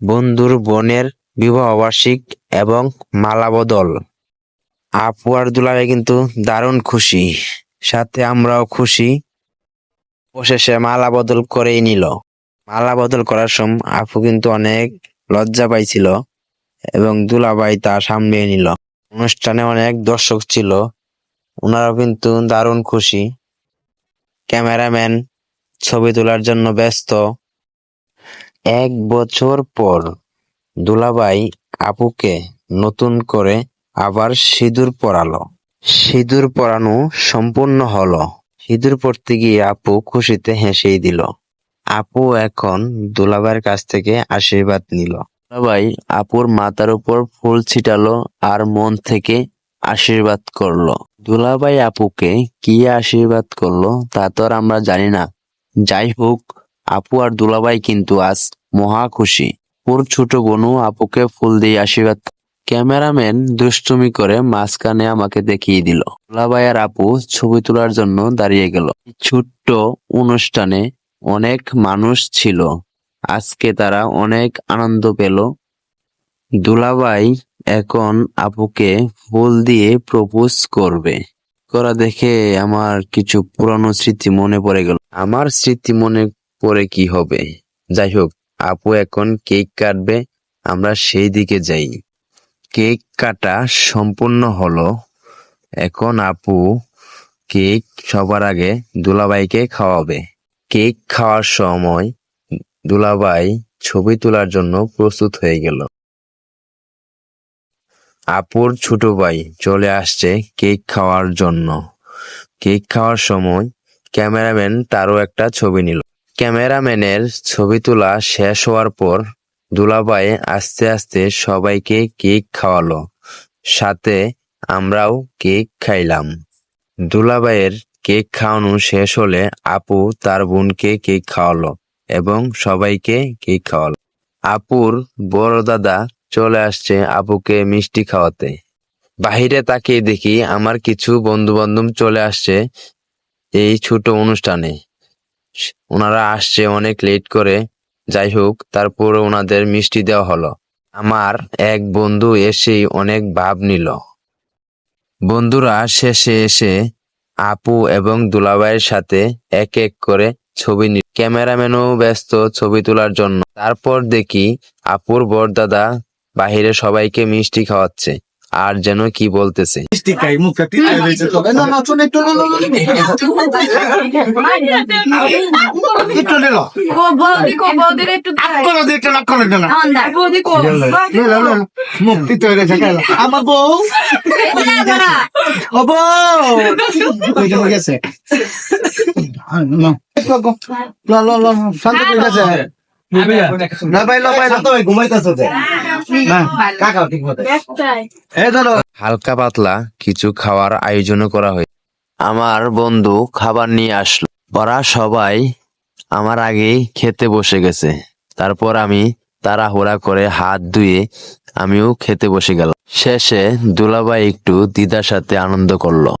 বন্ধুর বোনের বিবাহবার্ষিক এবং মালা বদল আপু আর দুলাভাই কিন্তু দারুণ খুশি। সাথে আমরাও খুশি। অবশেষে মালা বদল করেই নিল। মালা বদল করার সময় আপু কিন্তু অনেক লজ্জা পাইছিল এবং দুলাভাই তা সামলিয়ে নিল। অনুষ্ঠানে অনেক দর্শক ছিল। ওনারাও কিন্তু দারুণ খুশি। ক্যামেরাম্যান ছবি তোলার জন্য ব্যস্ত। এক বছর পর দুলাভাই আপুকে নতুন করে আবার সিঁদুর পরালো। সিঁদুর পরানো সম্পূর্ণ হলো। সিঁদুর পরতে গিয়ে আপু খুশিতে হেসেই দিল। আপু এখন দুলাভাইয়ের কাছ থেকে আশীর্বাদ নিল। দুলাভাই আপুর মাথার উপর ফুল ছিটালো আর মন থেকে আশীর্বাদ করল। দুলাভাই আপুকে কি আশীর্বাদ করল তা তো আর আমরা জানি না। যাই হোক, আপু আর দুলাভাই কিন্তু আজ মহা খুশি। ওর ছোট বোনও আপুকে ফুল দিয়ে আশীর্বাদ ক্যামেরাম্যান দুষ্টুমি করে মাঝখানে আমাকে দেখিয়ে দিল। আর আপু ছবি তোলার জন্য দাঁড়িয়ে গেল। ছোট্ট অনুষ্ঠানে অনেক মানুষ ছিল। আজকে তারা অনেক আনন্দ পেল। দুলাভাই এখন আপুকে ফুল দিয়ে প্রপোজ করবে। করা দেখে আমার কিছু পুরানো স্মৃতি মনে পড়ে গেল। আমার স্মৃতি মনে পড়ে কি হবে? যাই হোক আপু এখন কেক কাটবে, আমরা সেই দিকে যাই। কেক কাটা সম্পূর্ণ হলো। এখন আপু কেক সবার আগে দুলাভাইকে খাওয়াবে। কেক খাওয়ার সময় দুলাভাই ছবি তোলার জন্য প্রস্তুত হয়ে গেল। আপুর ছোট ভাই চলে আসছে কেক খাওয়ার জন্য। কেক খাওয়ার সময় ক্যামেরাম্যান তারও একটা ছবি নিল। ক্যামেরাম্যানের ছবি তোলা শেষ হওয়ার পর দুলাভাই আস্তে আস্তে সবাইকে কেক খাওয়ালো। সাথে আমরাও কেক খাইলাম। দুলাভাইয়ের কেক খাওয়ানো শেষ হলে আপু তার বোনকে কেক খাওয়ালো এবং সবাইকে কেক খাওয়ালো। আপুর বড় দাদা চলে আসছে আপুকে মিষ্টি খাওয়াতে। বাহিরে তাকিয়ে দেখি আমার কিছু বন্ধু বান্ধব চলে আসছে এই ছোট অনুষ্ঠানে। ওনারা আসছে অনেক লেট করে। যাই হোক, তারপর ওনাদের মিষ্টি দেওয়া হলো। আমার এক বন্ধু এসেই অনেক ভাব নিল। বন্ধুরা শেষে এসে আপু এবং দুলাভাইয়ের সাথে এক এক করে ছবি নি ক্যামেরাম্যানও ব্যস্ত ছবি তোলার জন্য। তারপর দেখি আপুর বরদাদা বাহিরে সবাইকে মিষ্টি খাওয়াচ্ছে। আর যেন কি বলতেছে। আমার বউ হয়ে গেছে হালকা পাতলা কিছু খাওয়ার আয়োজনও করা হয়। আমার বন্ধু খাবার নিয়ে আসলো। ওরা সবাই আমার আগেই খেতে বসে গেছে। তারপর আমি তাড়াহুড়া করে হাত ধুয়ে আমিও খেতে বসে গেলাম। শেষে দুলাভাই একটু দিদার সাথে আনন্দ করল।